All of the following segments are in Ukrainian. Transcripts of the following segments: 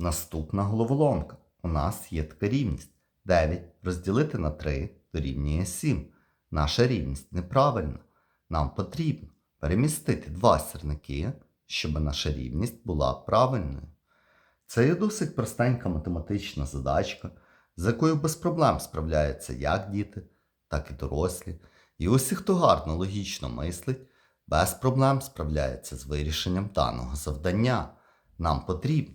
Наступна головоломка. У нас є така рівність. 9 розділити на 3 дорівнює 7. Наша рівність неправильна. Нам потрібно перемістити два сірники, щоб наша рівність була правильною. Це є досить простенька математична задачка, з якою без проблем справляються як діти, так і дорослі. І усі, хто гарно логічно мислить, без проблем справляється з вирішенням даного завдання. Нам потрібно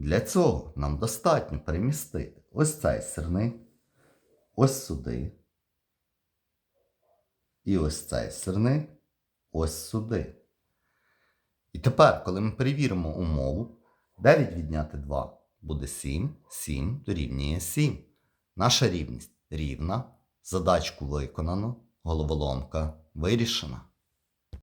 Для цього нам достатньо перемістити ось цей сирник, ось сюди. І ось цей сирник ось сюди. І тепер, коли ми перевіримо умову, 9 відняти 2 буде 7, 7 дорівнює 7. Наша рівність рівна, задачку виконано, головоломка вирішена.